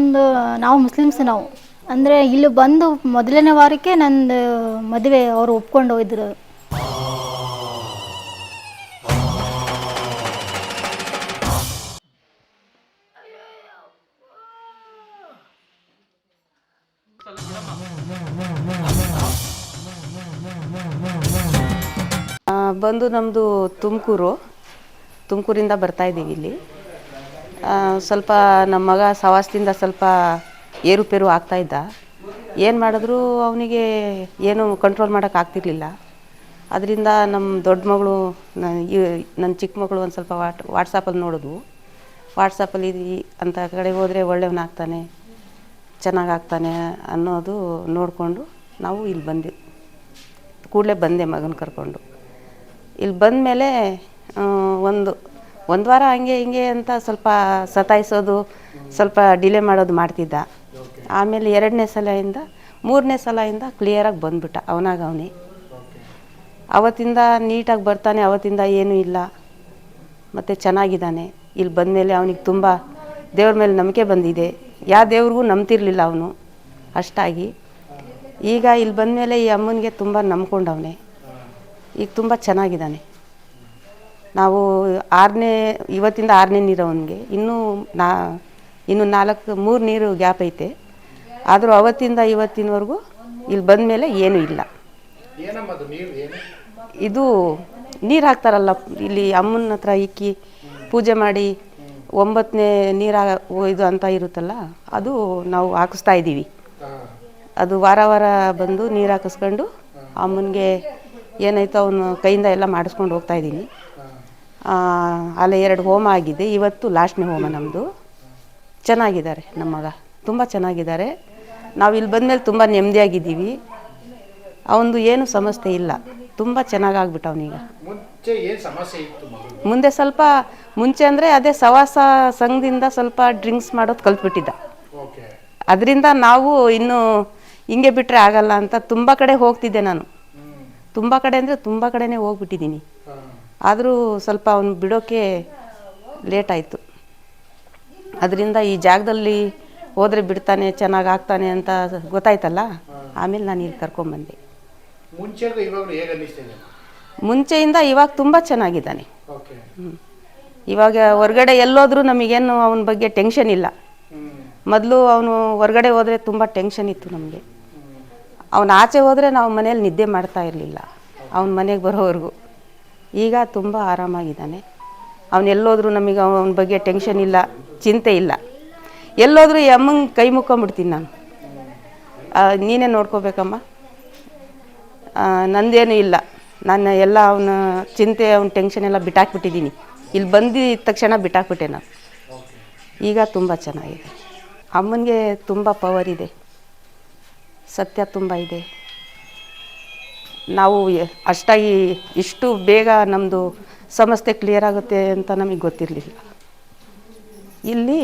ಒಂದು ನಾವು ಮುಸ್ಲಿಮ್ಸ್ ನಾವು. ಅಂದರೆ ಇಲ್ಲಿ ಬಂದು ಮೊದಲನೇ ವಾರಕ್ಕೆ ನಂದು ಮದುವೆ ಅವರು ಒಪ್ಕೊಂಡು ಹೋಗಿದ್ರು. ಬಂದು ನಮ್ಮದು ತುಮಕೂರು. ತುಮಕೂರಿಂದ ಬರ್ತಾ ಇದ್ದೀವಿ ಇಲ್ಲಿ. ಸ್ವಲ್ಪ ನಮ್ಮ ಮಗ ಸವಾಸದಿಂದ ಸ್ವಲ್ಪ ಏರುಪೇರು ಇದ್ದ. ಏನು ಮಾಡಿದ್ರು ಅವನಿಗೆ ಏನು ಕಂಟ್ರೋಲ್ ಮಾಡೋಕೆ ಆಗ್ತಿರ್ಲಿಲ್ಲ. ಅದರಿಂದ ನಮ್ಮ ದೊಡ್ಡ ಮಗಳು ನನ್ನ ಚಿಕ್ಕ ಮಗಳು ಒಂದು ಸ್ವಲ್ಪ ವಾಟ್ ವಾಟ್ಸಪ್ಪಲ್ಲಿ ನೋಡಿದ್ವು ವಾಟ್ಸಪ್ಪಲ್ಲಿ ಅಂತ ಕಡೆ ಹೋದರೆ ಒಳ್ಳೆಯವನಾಗ್ತಾನೆ ಚೆನ್ನಾಗಾಗ್ತಾನೆ ಅನ್ನೋದು ನೋಡಿಕೊಂಡು ನಾವು ಇಲ್ಲಿ ಬಂದೆ ಕೂಡಲೇ ಬಂದೆ ಮಗನ ಕರ್ಕೊಂಡು. ಇಲ್ಲಿ ಬಂದಮೇಲೆ ಒಂದು ಒಂದು ವಾರ ಹಂಗೆ ಹಿಂಗೆ ಅಂತ ಸ್ವಲ್ಪ ಸತಾಯಿಸೋದು ಸ್ವಲ್ಪ ಡಿಲೇ ಮಾಡೋದು ಮಾಡ್ತಿದ್ದ. ಆಮೇಲೆ ಎರಡನೇ ಸಲದಿಂದ ಮೂರನೇ ಸಲದಿಂದ ಕ್ಲಿಯರಾಗಿ ಬಂದ್ಬಿಟ್ಟ ಅವನಾಗ ಅವನೇ. ಅವತ್ತಿಂದ ನೀಟಾಗಿ ಬರ್ತಾನೆ ಅವತ್ತಿಂದ ಏನೂ ಇಲ್ಲ. ಮತ್ತು ಚೆನ್ನಾಗಿದ್ದಾನೆ. ಇಲ್ಲಿ ಬಂದಮೇಲೆ ಅವನಿಗೆ ತುಂಬ ದೇವ್ರ ಮೇಲೆ ನಂಬಿಕೆ ಬಂದಿದೆ. ಯಾವ ದೇವ್ರಿಗೂ ನಂಬ್ತಿರ್ಲಿಲ್ಲ ಅವನು. ಅಷ್ಟಾಗಿ. ಈಗ ಇಲ್ಲಿ ಬಂದಮೇಲೆ ಈ ಅಮ್ಮನಿಗೆ ತುಂಬ ನಂಬ್ಕೊಂಡವನೆ ಈಗ ತುಂಬ ಚೆನ್ನಾಗಿದ್ದಾನೆ. ನಾವು ಆರನೇ ಇವತ್ತಿಂದ ಆರನೇ ನೀರು ಅವನಿಗೆ. ಇನ್ನೂ ನಾ ಇನ್ನು ನಾಲ್ಕು ಮೂರು ನೀರು ಗ್ಯಾಪ್ ಐತೆ. ಆದರೂ ಅವತ್ತಿಂದ ಇವತ್ತಿನವರೆಗೂ ಇಲ್ಲಿ ಬಂದ ಮೇಲೆ ಏನೂ ಇಲ್ಲ. ಇದು ನೀರು ಹಾಕ್ತಾರಲ್ಲ ಇಲ್ಲಿ ಅಮ್ಮನ ಹತ್ರ ಇಕ್ಕಿ ಪೂಜೆ ಮಾಡಿ ಒಂಬತ್ತನೇ ನೀರು ಇದು ಅಂತ ಇರುತ್ತಲ್ಲ ಅದು ನಾವು ಹಾಕಿಸ್ತಾ ಇದ್ದೀವಿ. ಅದು ವಾರ ವಾರ ಬಂದು ನೀರು ಹಾಕಿಸ್ಕೊಂಡು ಅಮ್ಮನಿಗೆ ಏನಾಯ್ತು ಅವನು ಕೈಯಿಂದ ಎಲ್ಲ ಮಾಡಿಸ್ಕೊಂಡು ಹೋಗ್ತಾ ಇದ್ದೀನಿ. ಅಲ್ಲೇ ಎರಡು ಹೋಮ ಆಗಿದೆ. ಇವತ್ತು ಲಾಸ್ಟ್ನೇ ಹೋಮ ನಮ್ಮದು ಚೆನ್ನಾಗಿದ್ದಾರೆ ನಮ್ಮ ಮಗ. ತುಂಬ ಚೆನ್ನಾಗಿದ್ದಾರೆ. ನಾವು ಇಲ್ಲಿ ಬಂದಮೇಲೆ ತುಂಬ ನೆಮ್ಮದಿಯಾಗಿದ್ದೀವಿ. ಅವನದು ಏನು ಸಮಸ್ಯೆ ಇಲ್ಲ. ತುಂಬ ಚೆನ್ನಾಗಾಗ್ಬಿಟ್ಟು ಅವನೀಗ ಮುಂದೆ ಸ್ವಲ್ಪ ಮುಂಚೆ ಅಂದರೆ ಅದೇ ಸವಾಸ ಸಂಘದಿಂದ ಸ್ವಲ್ಪ ಡ್ರಿಂಕ್ಸ್ ಮಾಡೋದು ಕಲ್ತ್ಬಿಟ್ಟಿದ್ದ. ಅದರಿಂದ ನಾವು ಇನ್ನು ಹಿಂಗೆ ಬಿಟ್ಟರೆ ಆಗಲ್ಲ ಅಂತ ತುಂಬ ಕಡೆ ಹೋಗ್ತಿದ್ದೆ ನಾನು. ತುಂಬ ಕಡೆ ಅಂದರೆ ತುಂಬ ಕಡೆನೇ ಹೋಗ್ಬಿಟ್ಟಿದ್ದೀನಿ. ಆದರೂ ಸ್ವಲ್ಪ ಅವನು ಬಿಡೋಕ್ಕೆ ಲೇಟ್ ಆಯಿತು. ಅದರಿಂದ ಈ ಜಾಗದಲ್ಲಿ ಹೋದರೆ ಬಿಡ್ತಾನೆ ಚೆನ್ನಾಗಿ ಆಗ್ತಾನೆ ಅಂತ ಗೊತ್ತಾಯ್ತಲ್ಲ? ಆಮೇಲೆ ನಾನು ಇಲ್ಲಿ ಅನ್ನಿಸ್ತಿದೆ ಮುಂಚೆಯಿಂದ ಇವಾಗ ತುಂಬ ಚೆನ್ನಾಗಿದ್ದಾನೆ. ಇವಾಗ ಹೊರಗಡೆ ಎಲ್ಲೋದ್ರೂ ನಮಗೇನು ಅವನ ಬಗ್ಗೆ ಟೆನ್ಷನ್ ಇಲ್ಲ. ಮೊದಲು ಅವನು ಹೊರಗಡೆ ಹೋದರೆ ತುಂಬ ಟೆನ್ಷನ್ ಇತ್ತು ನಮಗೆ. ಅವನು ಆಚೆ ಹೋದರೆ ನಾವು ಮನೇಲಿ ನಿದ್ದೆ ಮಾಡ್ತಾ ಇರಲಿಲ್ಲ. ಅವನ ಮನೆಗೆ ಬರೋವರೆಗೂ. ಈಗ ತುಂಬ ಆರಾಮಾಗಿದ್ದಾನೆ. ಅವನೆಲ್ಲೋದ್ರೂ ನಮಗೆ ಅವನ ಬಗ್ಗೆ ಟೆನ್ಷನ್ ಇಲ್ಲ, ಚಿಂತೆ ಇಲ್ಲ. ಎಲ್ಲೋದ್ರೂ ಈ ಅಮ್ಮಂಗೆ ಕೈ ಮುಕ್ಕೊಂಬಿಡ್ತೀನಿ ನಾನು. ನೀನೇ ನೋಡ್ಕೋಬೇಕಮ್ಮ. ನಂದೇನು ಇಲ್ಲ. ನಾನು ಎಲ್ಲ ಅವನ ಚಿಂತೆ, ಅವನ ಟೆನ್ಷನ್ ಎಲ್ಲ ಬಿಟ್ಟಾಕ್ಬಿಟ್ಟಿದ್ದೀನಿ. ಇಲ್ಲಿ ಬಂದಿದ್ದ ತಕ್ಷಣ ಬಿಟ್ಟಾಕ್ಬಿಟ್ಟೆ ನಾನು. ಈಗ ತುಂಬ ಚೆನ್ನಾಗಿದೆ. ಅಮ್ಮನಿಗೆ ತುಂಬ ಪವರ್ ಇದೆ. ಸತ್ಯ ತುಂಬ ಇದೆ. ನಾವು ಅಷ್ಟಾಗಿ ಇಷ್ಟು ಬೇಗ ನಮ್ಮದು ಸಮಸ್ಯೆ ಕ್ಲಿಯರ್ ಆಗುತ್ತೆ ಅಂತ ನಮಗೆ ಗೊತ್ತಿರಲಿಲ್ಲ. ಇಲ್ಲಿ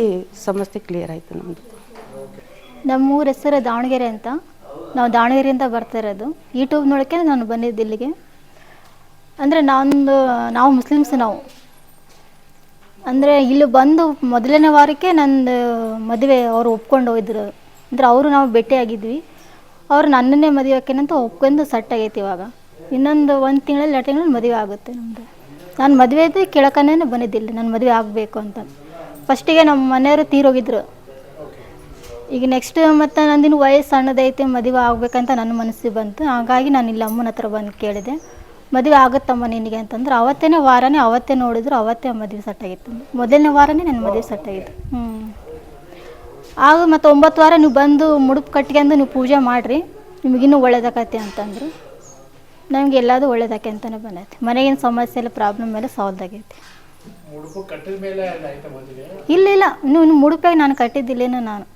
ಸಮಸ್ಯೆ ಕ್ಲಿಯರ್ ಆಯಿತು ನಮ್ಮದು ನಮ್ಮೂರ ಹೆಸರು ದಾವಣಗೆರೆ ಅಂತ. ನಾವು ದಾವಣಗೆರೆಯಿಂದ ಬರ್ತಾ ಇರೋದು. ಯೂಟ್ಯೂಬ್ ನೋಡೋಕ್ಕೆ ನಾನು ಬಂದಿದ್ದು ಇಲ್ಲಿಗೆ. ಅಂದರೆ ನಾನು ನಾವು ಮುಸ್ಲಿಮ್ಸ್ ನಾವು. ಅಂದರೆ ಇಲ್ಲಿ ಬಂದು ಮೊದಲನೇ ವಾರಕ್ಕೆ ನಂದು ಮದುವೆ ಅವರು ಒಪ್ಕೊಂಡು ಹೋಗಿದ್ರು. ಅಂದರೆ ಅವರು ನಾವು ಭೇಟಿಯಾಗಿದ್ವಿ. ಅವ್ರು ನನ್ನನ್ನೇ ಮದುವೆ ಹಾಕೇನಂತ ಒಪ್ಕೊಂಡು ಸೆಟ್ ಆಗೈತೆ ಇವಾಗ. ಇನ್ನೊಂದು ಒಂದು ತಿಂಗಳಲ್ಲಿ, ಎರಡು ತಿಂಗಳಲ್ಲಿ ಮದುವೆ ಆಗುತ್ತೆ ನಮ್ಮದು ನಾನು ಮದುವೆ ಮದುವೆದು ಕೇಳಕ್ಕನೇ ಬಂದಿದ್ದಿಲ್ಲ ನನ್ನ ಮದುವೆ ಆಗಬೇಕು ಅಂತ. ಫಸ್ಟಿಗೆ ನಮ್ಮ ಮನೆಯವರು ತೀರೋಗಿದ್ರು. ಈಗ ನೆಕ್ಸ್ಟ್ ಮತ್ತು ನಂದಿನ ವಯಸ್ಸು ಸಣ್ಣದೈತೆ, ಮದುವೆ ಆಗಬೇಕಂತ ನನ್ನ ಮನಸ್ಸಿಗೆ ಬಂತು. ಹಾಗಾಗಿ ನಾನು ಇಲ್ಲಿ ಅಮ್ಮನ ಹತ್ರ ಬಂದು ಕೇಳಿದೆ. ಮದುವೆ ಆಗುತ್ತಮ್ಮ ನಿನಗೆ ಅಂತಂದ್ರೆ ಅವತ್ತೇ ವಾರನೇ ಅವತ್ತೇ ನೋಡಿದ್ರು ಅವತ್ತೇ ಮದುವೆ ಸೆಟ್ ಆಗಿತ್ತು ಮೊದಲನೇ ವಾರನೇ ನನ್ನ ಮದುವೆ ಸೆಟ್ ಆಗಿತ್ತು ಹ್ಞೂ ಆಗ ಮತ್ತು ಒಂಬತ್ತು ವಾರ ನೀವು ಬಂದು ಮುಡುಪು ಕಟ್ಕೊಂಡು ನೀವು ಪೂಜೆ ಮಾಡಿರಿ. ನಿಮಗಿನ್ನೂ ಒಳ್ಳೇದಾಕತಿ ಅಂತಂದರು. ನಮ್ಗೆ ಎಲ್ಲದು ಒಳ್ಳೇದಾಕೆ ಅಂತಲೇ ಬಂದೈತಿ. ಮನೆಗಿನ ಸಮಸ್ಯೆ ಎಲ್ಲ ಪ್ರಾಬ್ಲಮ್ ಎಲ್ಲ ಸಾಲ್ವ್ ಆಗೈತಿ. ಇಲ್ಲ ಇಲ್ಲ. ನೀವು ಮುಡುಪಾಗಿ ನಾನು ಕಟ್ಟಿದ್ದಿಲ್ಲೇನೋ ನಾನು.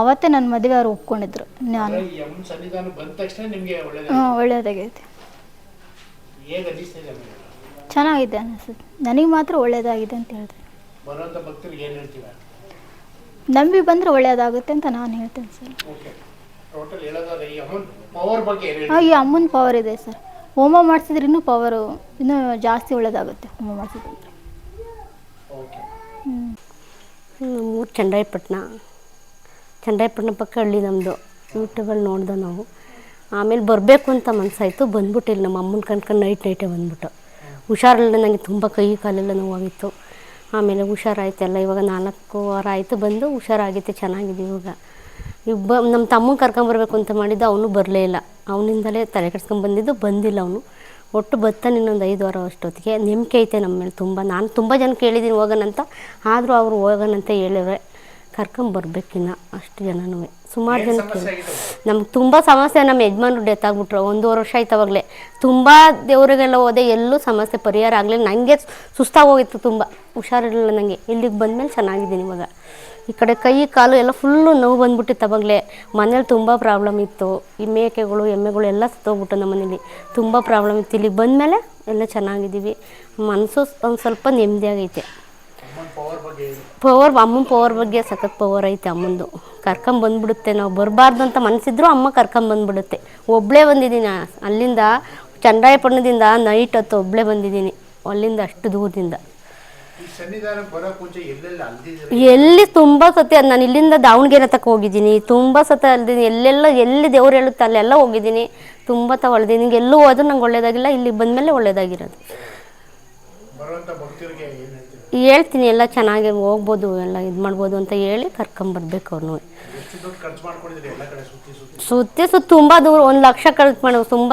ಅವತ್ತೇ ನನ್ನ ಮದುವೆ ಅವ್ರು ಒಪ್ಕೊಂಡಿದ್ರು. ನಾನು ಹಾಂ ಒಳ್ಳೇದಾಗೈತಿ. ಚೆನ್ನಾಗಿದೆ ಅನಿಸುತ್ತೆ ನನಗೆ ಮಾತ್ರ ಒಳ್ಳೇದಾಗಿದೆ ಅಂತ ಹೇಳ್ದೆ. ನಂಬಿ ಬಂದರೆ ಒಳ್ಳೆಯದಾಗುತ್ತೆ ಅಂತ ನಾನು ಹೇಳ್ತೇನೆ ಸರ್. ಓಕೆ ಟೋಟಲ್ ಹೇಳೋದಾದ್ರೆ ಈ ಅಮ್ಮನ ಪವರ್ ಬಗ್ಗೆ ಏನು ಹಾಂ ಈ ಅಮ್ಮನ ಪವರ್ ಇದೆ ಸರ್. ಹೋಮ ಮಾಡಿಸಿದ್ರೆ ಇನ್ನೂ ಪವರು ಇನ್ನೂ ಜಾಸ್ತಿ ಒಳ್ಳೆಯದಾಗುತ್ತೆ ಹೋಮ ಮಾಡಿಸಿದ್ರೆ. ಊರು ಚಂಡಾಯಪಟ್ಟಣ. ಚಂಡಾಯಪಟ್ಟಣ ಪಕ್ಕ ಹಳ್ಳಿ ನಮ್ಮದು ಯೂಟ್ಯೂಬಲ್ಲಿ ನೋಡ್ದೆ ನಾವು. ಆಮೇಲೆ ಬರಬೇಕು ಅಂತ ಮನಸ್ಸಾಯಿತು ಬಂದ್ಬಿಟ್ಟಿಲ್ಲ ನಮ್ಮ ಅಮ್ಮನ ಕನ್ಕೊಂಡು ನೈಟ್ ನೈಟೇ ಬಂದ್ಬಿಟ್ಟು. ಹುಷಾರಲ್ಲ ನನಗೆ ತುಂಬ ಕೈ ಕಾಲೆಲ್ಲ ನೋವಾಗಿತ್ತು ಆಮೇಲೆ ಹುಷಾರಾಯ್ತೆಲ್ಲ, ಇವಾಗ ನಾಲ್ಕು ವಾರ ಆಯಿತು ಬಂದು ಹುಷಾರಾಗೈತೆ ಚೆನ್ನಾಗಿದೆ ಇವಾಗ. ಇಬ್ಬ ನಮ್ಮ ತಮ್ಮನ ಕರ್ಕೊಂಬರ್ಬೇಕು ಅಂತ ಮಾಡಿದ್ದು ಅವನು ಬರಲೇ ಇಲ್ಲ. ಅವನಿಂದಲೇ ತಲೆ ಕೆಡ್ಸ್ಕೊಂಬಂದಿದ್ದು ಬಂದಿಲ್ಲ ಅವನು. ಒಟ್ಟು ಬರ್ತಾನೆ ಇನ್ನೊಂದು ಐದು ವಾರ ಅಷ್ಟೊತ್ತಿಗೆ. ನಂಬಿಕೆ ಐತೆ ನಮ್ಮ ಮೇಲೆ ತುಂಬ. ನಾನು ತುಂಬ ಜನ ಕೇಳಿದ್ದೀನಿ ಹೋಗೋಣಂತ ಆದರೂ ಅವರು ಹೋಗೋಣಂತ ಹೇಳಿವ್ರೆ. ಕರ್ಕೊಂಬರ್ಬೇಕಿನ್ನ ಅಷ್ಟು ಜನನೂ. ಸುಮಾರು ಜನ ನಮ್ಗೆ ತುಂಬ ಸಮಸ್ಯೆ ನಮ್ಮ ಯಜಮಾನ್ರು ಡೆತ್ ಆಗಿಬಿಟ್ರು. ಒಂದೂವರೆ ವರ್ಷ ಆಯ್ತು ಅವಾಗಲೇ. ತುಂಬ ದೇವರಿಗೆಲ್ಲ ಹೋದೆ ಎಲ್ಲೂ ಸಮಸ್ಯೆ ಪರಿಹಾರ ಆಗಲಿಲ್ಲ. ನನಗೆ ಸುಸ್ತಾಗಿ ಹೋಗಿತ್ತು ತುಂಬ. ಹುಷಾರಿರಲಿಲ್ಲ ನನಗೆ ಇಲ್ಲಿಗೆ ಬಂದಮೇಲೆ ಚೆನ್ನಾಗಿದ್ದೀನಿ ಇವಾಗ. ಈ ಕಡೆ ಕೈ ಕಾಲು ಎಲ್ಲ ಫುಲ್ಲು ನೋವು ಬಂದ್ಬಿಟ್ಟಿತ್ತು ಅವಾಗಲೇ. ಮನೇಲಿ ತುಂಬ ಪ್ರಾಬ್ಲಮ್ ಇತ್ತು. ಈ ಮೇಕೆಗಳು ಎಮ್ಮೆಗಳು ಎಲ್ಲ ಸತ್ತೋಗ್ಬಿಟ್ಟು ನಮ್ಮ ಮನೇಲಿ. ತುಂಬ ಪ್ರಾಬ್ಲಮ್ ಇತ್ತು. ಇಲ್ಲಿಗೆ ಬಂದಮೇಲೆ ಎಲ್ಲ ಚೆನ್ನಾಗಿದ್ದೀವಿ. ಮನಸ್ಸು ಒಂದು ಸ್ವಲ್ಪ ನೆಮ್ಮದಿಯಾಗೈತೆ ಅಮ್ಮನ ಪವರ್ ಅಮ್ಮನ ಪವರ್ ಬಗ್ಗೆ ಸಖತ್ ಪವರ್ ಐತೆ ಅಮ್ಮಂದು. ಕರ್ಕೊಂಬಂದ್ಬಿಡುತ್ತೆ ನಾವು ಬರಬಾರ್ದು ಅಂತ ಮನಸ್ಸಿದ್ರು ಅಮ್ಮ ಕರ್ಕೊಂಬಂದ್ಬಿಡುತ್ತೆ ಒಬ್ಬಳೇ ಬಂದಿದ್ದೀನಿ. ಅಲ್ಲಿಂದ ಚಂದ್ರಾಯಪಟ್ಟಣದಿಂದ ನೈಟ್ ಹೊತ್ತು ಒಬ್ಬಳೇ ಬಂದಿದ್ದೀನಿ. ಅಲ್ಲಿಂದ ಅಷ್ಟು ದೂರದಿಂದ. ಎಲ್ಲಿ ತುಂಬ ಸತಿ ನಾನು ಇಲ್ಲಿಂದ ದಾವಣಗೆರೆ ತಕ್ಕ ಹೋಗಿದ್ದೀನಿ. ತುಂಬ ಸತಿ ಅಲ್ದಿನಿ. ಎಲ್ಲೆಲ್ಲ ಎಲ್ಲಿ ದೇವ್ರು ಹೇಳುತ್ತೆ ಅಲ್ಲೆಲ್ಲ ಹೋಗಿದ್ದೀನಿ. ತುಂಬ ತ ಹೊಳ್ದಿನಿ ಎಲ್ಲೂ ಹೋದ್ರೂ ನಂಗೆ ಒಳ್ಳೇದಾಗಿಲ್ಲ. ಇಲ್ಲಿಗೆ ಬಂದಮೇಲೆ ಒಳ್ಳೇದಾಗಿರೋದು. ಹೇಳ್ತೀನಿ ಎಲ್ಲ ಚೆನ್ನಾಗಿ ಹೋಗ್ಬೋದು ಎಲ್ಲ ಇದು ಮಾಡ್ಬೋದು ಅಂತ ಹೇಳಿ ಕರ್ಕೊಂಬರ್ಬೇಕು ಅವ್ರನ್ನೂ ಸುತ್ತೆ ಸುತ್ತ? ತುಂಬ ದೂರ ಒಂದು ಲಕ್ಷ ಖರ್ಚು ಮಾಡಿ ತುಂಬ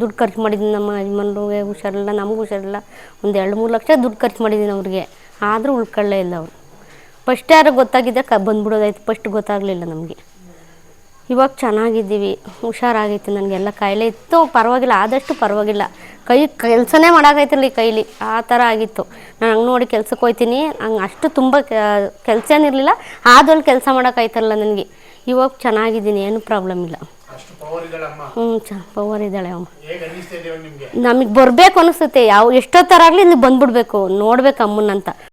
ದುಡ್ಡು ಖರ್ಚು ಮಾಡಿದ್ದೀನಿ ನಮ್ಮ ಯಜಮಾನ್ರಿಗೆ ಹುಷಾರಿಲ್ಲ ನಮಗೂ ಹುಷಾರಿಲ್ಲ. ಒಂದು ಎರಡು ಮೂರು ಲಕ್ಷ ದುಡ್ಡು ಖರ್ಚು ಮಾಡಿದ್ದೀನಿ ಅವ್ರಿಗೆ. ಆದರೂ ಉಳ್ಕೊಳ್ಳೇ ಇಲ್ಲ ಅವರು. ಫಸ್ಟ್ ಯಾರು ಗೊತ್ತಾಗಿದ್ದೆ ಕ ಬಂದ್ಬಿಡೋದಾಯ್ತು ಫಸ್ಟ್ ಗೊತ್ತಾಗಲಿಲ್ಲ ನಮಗೆ. ಇವಾಗ ಚೆನ್ನಾಗಿದ್ದೀವಿ ಹುಷಾರಾಗೈತೆ ನನಗೆಲ್ಲ ಕಾಯಿಲೆ ಇತ್ತು ಪರವಾಗಿಲ್ಲ ಆದಷ್ಟು ಪರವಾಗಿಲ್ಲ. ಕೈ ಕೆಲಸನೇ ಮಾಡೋಕ್ಕಾಯ್ತಿಲ್ಲ ಈ ಕೈಲಿ ಆ ಥರ ಆಗಿತ್ತು. ನಾನು ಹಂಗೆ ನೋಡಿ ಕೆಲ್ಸಕ್ಕೆ ಹೋಗ್ತೀನಿ ಹಂಗೆ ಅಷ್ಟು ತುಂಬ ಕೆಲಸ ಏನಿರಲಿಲ್ಲ ಆದಲ್ಲಿ ಕೆಲಸ ಮಾಡೋಕ್ಕಾಯ್ತಾರಲ್ಲ ನನಗೆ. ಇವಾಗ ಚೆನ್ನಾಗಿದ್ದೀನಿ ಏನು ಪ್ರಾಬ್ಲಮ್ ಇಲ್ಲ. ಹ್ಞೂ ಚ ಪವರ್ ಇದ್ದಾಳೆ ಅಮ್ಮ. ನಿಮಗೆ? ಬರಬೇಕು ಅನಿಸುತ್ತೆ ಯಾವ ಎಷ್ಟೊತ್ತರಾಗಲಿ ಇಲ್ಲಿ ಬಂದ್ಬಿಡ್ಬೇಕು ನೋಡ್ಬೇಕು ಅಮ್ಮನ್ನಂತ